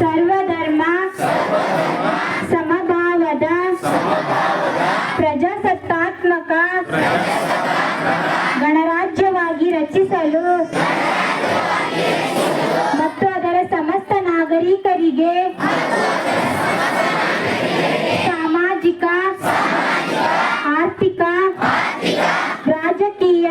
ಸರ್ವಧರ್ಮ ಸಮಭಾವದ ಪ್ರಜಾಸತ್ತಾತ್ಮಕ ಗಣರಾಜ್ಯವಾಗಿ ರಚಿಸಲು ಮತ್ತು ಅದರ ಸಮಸ್ತ ನಾಗರಿಕರಿಗೆ ಸಾಮಾಜಿಕ ಆರ್ಥಿಕ ರಾಜಕೀಯ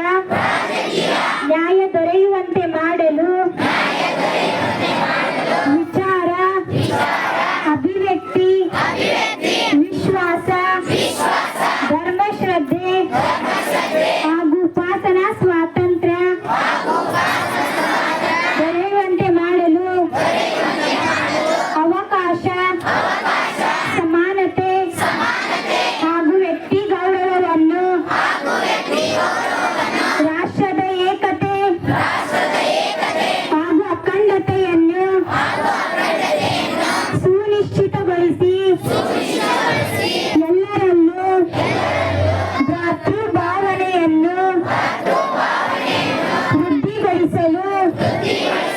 Happy birthday.